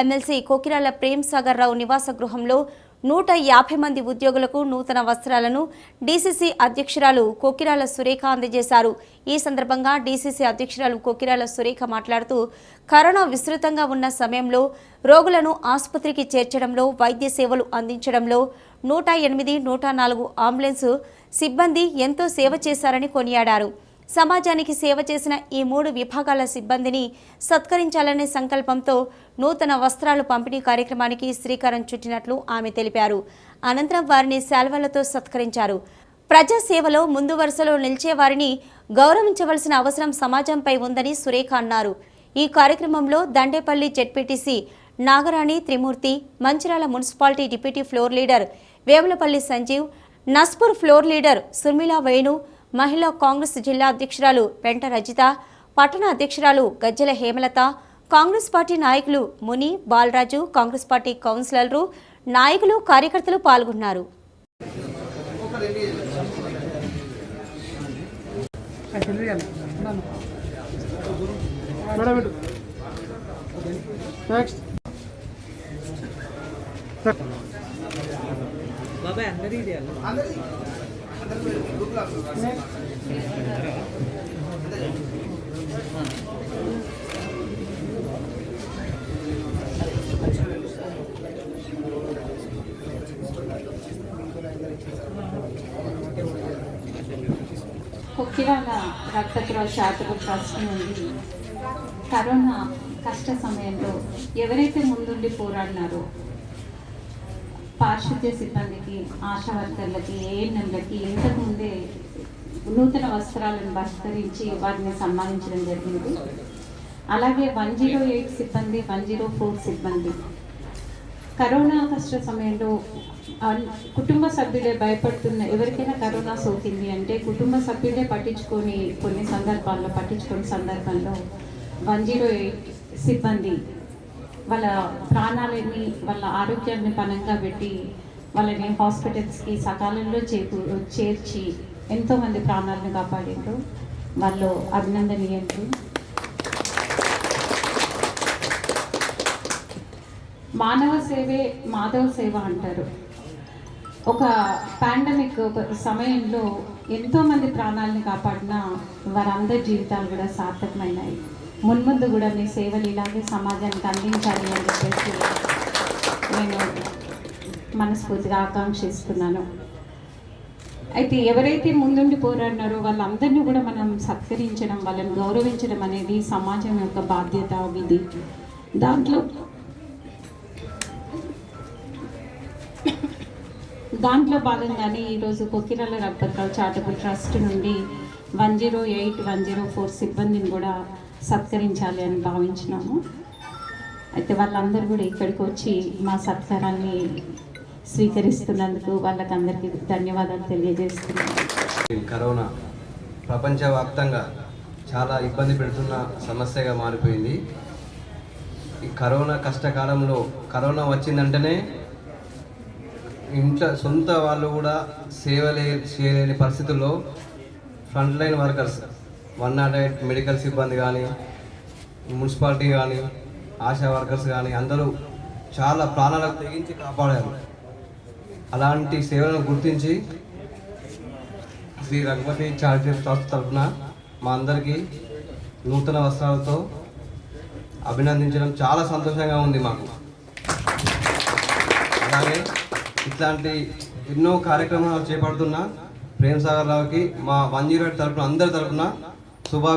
M L C Kokkirala Prem Sagar Rao నివాస గృహంలో నూట యాభై మంది ఉద్యోగులకు నూతన వస్త్రాలను డీసీసీ అధ్యక్షురాలు కోకిరాల సురేఖ అందజేశారు. ఈ సందర్భంగా డీసీసీ అధ్యక్షురాలు కోకిరాల సురేఖ మాట్లాడుతూ కరోనా విస్తృతంగా ఉన్న సమయంలో రోగులను ఆసుపత్రికి చేర్చడంలో వైద్య సేవలు అందించడంలో నూట ఎనిమిది నూట నాలుగు అంబులెన్సు సిబ్బంది ఎంతో సేవ చేశారని కొనియాడారు. సమాజానికి సేవ చేసిన ఈ మూడు విభాగాల సిబ్బందిని సత్కరించాలనే సంకల్పంతో నూతన వస్త్రాలు పంపిణీ కార్యక్రమానికి శ్రీకారం చుట్టినట్లు ఆమె తెలిపారు. అనంతరం వారిని శాల్వాలతో సత్కరించారు. ప్రజాసేవలో ముందు వరుసలో నిలిచే వారిని గౌరవించవలసిన అవసరం సమాజంపై ఉందని సురేఖ అన్నారు. ఈ కార్యక్రమంలో Dandepalli Z P T C Nagarani Trimurthi Mancherial municipality deputy floor leader Vemulapalli Sanjeev Naspur floor leader Surmila Venu Mahila Congress జిల్లా అధ్యక్షురాలు పెంట రజిత పట్టణ అధ్యక్షురాలు గజ్జల హేమలత కాంగ్రెస్ పార్టీ నాయకులు ముని బాలరాజు కాంగ్రెస్ పార్టీ కౌన్సిలర్లు నాయకులు కార్యకర్తలు పాల్గొన్నారు. బాబాయ్ అందరి కొక్కిరాల రక్తక్రవ చారిటబుల్ ట్రస్ట్ నుండి కరోనా కష్ట సమయంలో ఎవరైతే ముందుండి పోరాడినారో పారిశుద్ధ్య సిబ్బందికి ఆశా వర్కర్లకి ఏఎన్ఎంలకి ఇంతకుముందే నూతన వస్త్రాలను బహిష్కరించి వారిని సన్మానించడం జరిగింది. అలాగే వన్ జీరో ఎయిట్ సిబ్బంది వన్ జీరో ఫోర్ సిబ్బంది. కరోనా కష్ట సమయంలో కుటుంబ సభ్యులే భయపడుతున్న ఎవరికైనా కరోనా సోకింది అంటే కుటుంబ సభ్యులే పట్టించుకొని కొన్ని సందర్భాల్లో పట్టించుకునే సందర్భంలో వన్ జీరో ఎయిట్ సిబ్బంది వాళ్ళ ప్రాణాలని వాళ్ళ ఆరోగ్యాన్ని పనంగా పెట్టి వాళ్ళని హాస్పిటల్స్కి సకాలంలో చేకూ చేర్చి ఎంతోమంది ప్రాణాలను కాపాడారు వాళ్ళు అభినందనీయండి. మానవ సేవే మాధవ సేవ అంటారు. ఒక పాండమిక్ ఒక సమయంలో ఎంతోమంది ప్రాణాలని కాపాడిన వారందరి జీవితాలు కూడా సార్థకమైనాయి. మున్ముందు కూడా మీ సేవలు ఇలాగే సమాజానికి అందించాలి అని చెప్పేసి నేను మనస్ఫూర్తిగా ఆకాంక్షిస్తున్నాను. అయితే ఎవరైతే ముందుండి పోరాడినారో వాళ్ళందరినీ కూడా మనం సత్కరించడం వాళ్ళని గౌరవించడం అనేది సమాజం యొక్క బాధ్యత ఇది దాంట్లో దాంట్లో భాగంగానే ఈరోజు కొక్కిరాల రఘుపతిరావు చారిటబుల్ ట్రస్ట్ నుండి one zero eight one zero four సిబ్బందిని కూడా సత్కరించాలి అని భావించినాము. అయితే వాళ్ళందరూ కూడా ఇక్కడికి వచ్చి మా సత్కారాన్ని స్వీకరిస్తున్నందుకు వాళ్ళకందరికీ ధన్యవాదాలు తెలియజేస్తున్నాను కరోనా ప్రపంచవ్యాప్తంగా చాలా ఇబ్బంది పెడుతున్న సమస్యగా మారిపోయింది. ఈ కరోనా కష్టకాలంలో కరోనా వచ్చిందంటేనే ఇంట్లో సొంత వాళ్ళు కూడా సేవలే చేయలేని పరిస్థితుల్లో front line workers one not eight medical సిబ్బంది కానీ మున్సిపాలిటీ కానీ ఆశా వర్కర్స్ కానీ అందరూ చాలా ప్రాణాలకు తెగించి కాపాడారు. అలాంటి సేవలను గుర్తించి శ్రీ రఘుపతి చారిటబుల్ ట్రస్ట్ తరఫున మా అందరికీ నూతన వస్త్రాలతో అభినందించడం చాలా సంతోషంగా ఉంది మాకు. అలాగే ఇట్లాంటి ఎన్నో కార్యక్రమాలు చేపడుతున్న ప్రేమ్ సాగర్ రావుకి మా వన్ జీరో ఎయిట్ తరఫున అందరి తరఫున 수박